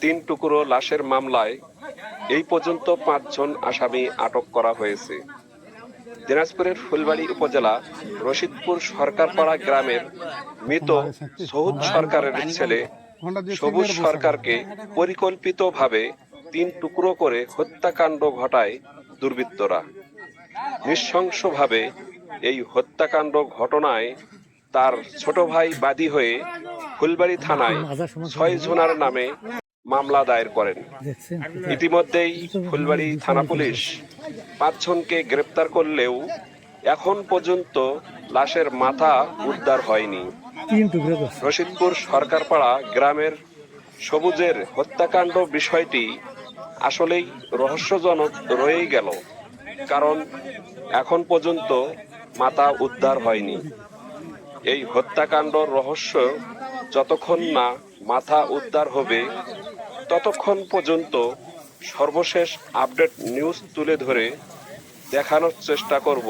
তিন টুকরো লাশের মামলায় এই পর্যন্ত পাঁচজন আসামি আটক করা হয়েছে। দিনাজপুরের ফুলবাড়ি উপজেলা রশিদপুর সরকারপাড়া গ্রামের মৃত সহুদ সরকারের ছেলে সবুজ সরকারকে পরিকল্পিতভাবে তিন টুকরো করে হত্যাকাণ্ড ঘটায় দুর্বৃত্তরা। নৃশংসভাবে এই হত্যাকাণ্ড ঘটনায় তার ছোট ভাই বাদী হয়ে ফুলবাড়ি থানায় ছয় জনের নামে মামলা দায়ের করেন। ইতিমধ্যেই ফুলবাড়ি থানা পুলিশ পাঁচজনকে গ্রেপ্তার করলেও এখন পর্যন্ত লাশের মাথা উদ্ধার হয়নি। রশিদপুর সরকারপাড়া গ্রামের সবুজের হত্যাকাণ্ড বিষয়টি আসলেই রহস্যজনক রয়েই গেল কারণ এখন পর্যন্ত মাথা উদ্ধার হয়নি। এই হত্যাকাণ্ড রহস্য যতক্ষণ না মাথা উদ্ধার হবে ততক্ষণ পর্যন্ত সর্বশেষ আপডেট নিউজ তুলে ধরে দেখানোর চেষ্টা করব।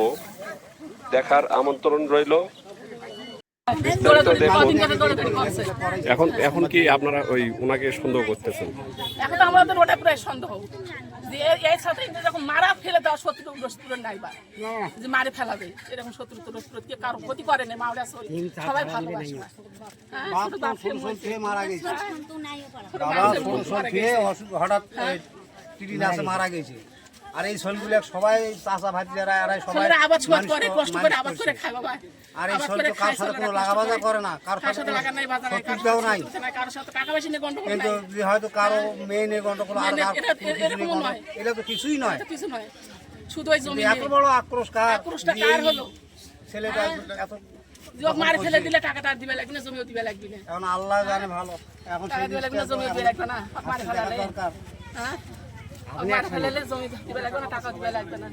দেখার আমন্ত্রণ রইল। এখন এখন কি আপনারা ওই ওনাকে সন্দেহ করতেছেন? এখন আমাদের ওটা প্রায় সন্দেহ। যে এ- এই সাথে এরকম মারা ফেলে দেওয়া শত্রু রসপুরের নাই বা? যে মারে ফেলাবে এরকম শত্রু তো রসপুর কে কারও ক্ষতি করে না মাওড়া শরীর সবাই ভালোবাসে। হ্যাঁ, ফেল মরছে। মারা গেছে। হঠাৎ মারা গেছে। আর এই শৈলগুলো সবাই চাষা ভাতিজারা এরাই সবাই ছেলেরা আবাদ করে কষ্ট করে আবাদ করে খায় বাবা। আর এই শৈল তো কার সাথে কোনো কষ্ট লাগা বাজা করে। না কার সাথে লাগা নাই, বাজা নাই, কার সাথে নাই। টাকা পয়সা নিয়ে গন্ডগোল কিন্তু হয়তো কারও মেয়ে নিয়ে গন্ডগোল আর এটা- নয়। তো কিছুই নয়। কিছু নয়। শুধু ওই জমি এত বড় আক্রোশ কার? আক্রোশটা কার হলো? ছেলেটা এত মারে ফেলে দিলে টাকাটা আর দিবে লাগবে না জমিও দিবে লাগবে না। এখন আল্লাহ জানে ভালো। এখন টাকা দিবে লাগবে না জমিও দিবে লাগবে না মারে দরকার। হ্যাঁ। জমি দিবে লাগবে না টাকা দিবে লাগবে না।